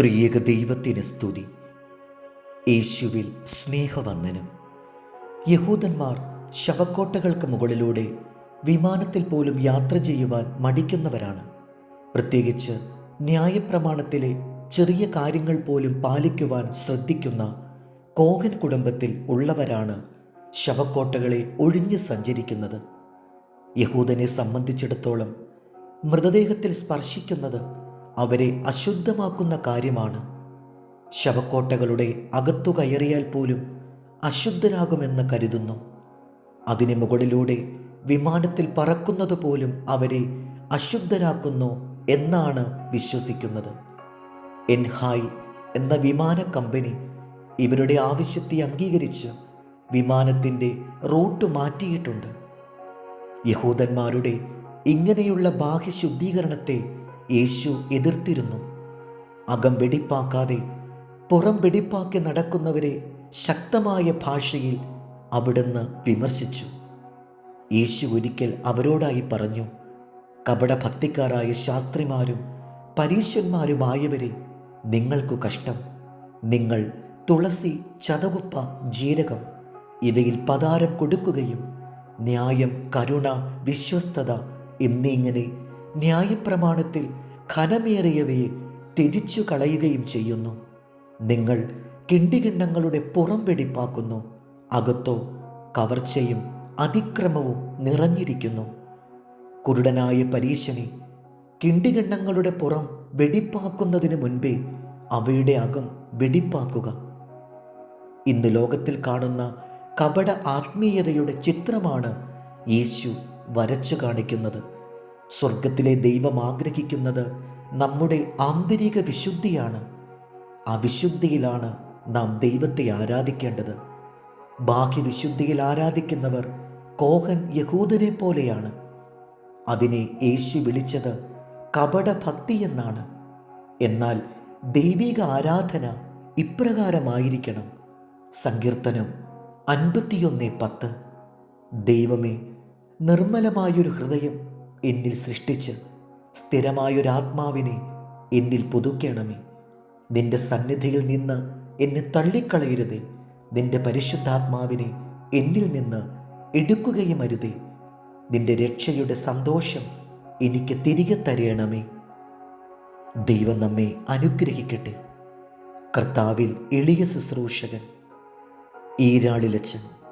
ത്രിയേക ദൈവത്തിന് സ്തുതി. യേശുവിൽ സ്നേഹവന്ദനം. യഹൂദന്മാർ ശവക്കോട്ടകൾക്ക് മുകളിലൂടെ വിമാനത്തിൽ പോലും യാത്ര ചെയ്യുവാൻ മടിക്കുന്നവരാണ്. പ്രത്യേകിച്ച് ന്യായപ്രമാണത്തിലെ ചെറിയ കാര്യങ്ങൾ പോലും പാലിക്കുവാൻ ശ്രദ്ധിക്കുന്ന കോഹൻ കുടുംബത്തിൽ ഉള്ളവരാണ് ശവക്കോട്ടകളെ ഒഴിഞ്ഞ് സഞ്ചരിക്കുന്നത്. യഹൂദനെ സംബന്ധിച്ചിടത്തോളം മൃതദേഹത്തിൽ സ്പർശിക്കുന്നത് അവരെ അശുദ്ധമാക്കുന്ന കാര്യമാണ്. ശവക്കോട്ടകളുടെ അകത്തു കയറിയാൽ പോലും അശുദ്ധരാകുമെന്ന് കരുതുന്നു. അതിന് മുകളിലൂടെ വിമാനത്തിൽ പറക്കുന്നത് പോലും അവരെ അശുദ്ധരാക്കുന്നു എന്നാണ് വിശ്വസിക്കുന്നത്. എൻഹായ് എന്ന വിമാന കമ്പനി ഇവരുടെ ആവശ്യത്തെ അംഗീകരിച്ച് വിമാനത്തിന്റെ റൂട്ട് മാറ്റിയിട്ടുണ്ട്. യഹൂദന്മാരുടെ ഇങ്ങനെയുള്ള ബാഹ്യശുദ്ധീകരണത്തെ യേശു എതിർത്തിരുന്നു. അകം വെടിപ്പാക്കാതെ പുറം വെടിപ്പാക്കി നടക്കുന്നവരെ ശക്തമായ ഭാഷയിൽ അവിടുന്ന് വിമർശിച്ചു. യേശു ഒരിക്കൽ അവരോടായി പറഞ്ഞു കപടഭക്തിക്കാരായ ശാസ്ത്രിമാരും പരീശന്മാരുമായവരെ നിങ്ങൾക്കു കഷ്ടം. നിങ്ങൾ തുളസി ചതകുപ്പ ജീരകം ഇവയിൽ പതാരം കൊടുക്കുകയും ന്യായം കരുണ വിശ്വസ്തത എന്നിങ്ങനെ ന്യായപ്രമാണത്തിൽ ഘനമേറിയവയെ ത്യജിച്ചു കളയുകയും ചെയ്യുന്നു. നിങ്ങൾ കിണ്ടികിണ്ണങ്ങളുടെ പുറം വെടിപ്പാക്കുന്നു. അകത്തോ കവർച്ചയും അതിക്രമവും നിറഞ്ഞിരിക്കുന്നു. കുരുടനായ പരീശനെ കിണ്ടികിണ്ണങ്ങളുടെ പുറം വെടിപ്പാക്കുന്നതിന് മുൻപേ അവയുടെ അകം വെടിപ്പാക്കുക. ഇന്ന് ലോകത്തിൽ കാണുന്ന കപട ആത്മീയതയുടെ ചിത്രമാണ് യേശു വരച്ചു കാണിക്കുന്നത്. സ്വർഗത്തിലെ ദൈവം ആഗ്രഹിക്കുന്നത് നമ്മുടെ ആന്തരിക വിശുദ്ധിയാണ്. ആ വിശുദ്ധിയിലാണ് നാം ദൈവത്തെ ആരാധിക്കേണ്ടത്. ബാഹ്യ വിശുദ്ധിയിൽ ആരാധിക്കുന്നവർ കോഹൻ യഹൂദനെ പോലെയാണ്. അതിനെ യേശു വിളിച്ചത് കപടഭക്തി എന്നാണ്. എന്നാൽ ദൈവിക ആരാധന ഇപ്രകാരമായിരിക്കണം. സങ്കീർത്തനം അൻപത്തിയൊന്ന് പത്ത്. ദൈവമേ നിർമ്മലമായൊരു ഹൃദയം എന്നിൽ സൃഷ്ടിച്ച് സ്ഥിരമായൊരാത്മാവിനെ എന്നിൽ പുതുക്കണമേ. നിന്റെ സന്നിധിയിൽ നിന്ന് എന്നെ തള്ളിക്കളയരുതേ. നിന്റെ പരിശുദ്ധാത്മാവിനെ എന്നിൽ നിന്ന് എടുക്കുകയും അരുതേ. നിന്റെ രക്ഷയുടെ സന്തോഷം എനിക്ക് തിരികെ തരയണമേ ദൈവം നമ്മെ അനുഗ്രഹിക്കട്ടെ. കർത്താവിൽ എളിയ ശുശ്രൂഷകൻ ഈരാളിലച്ചൻ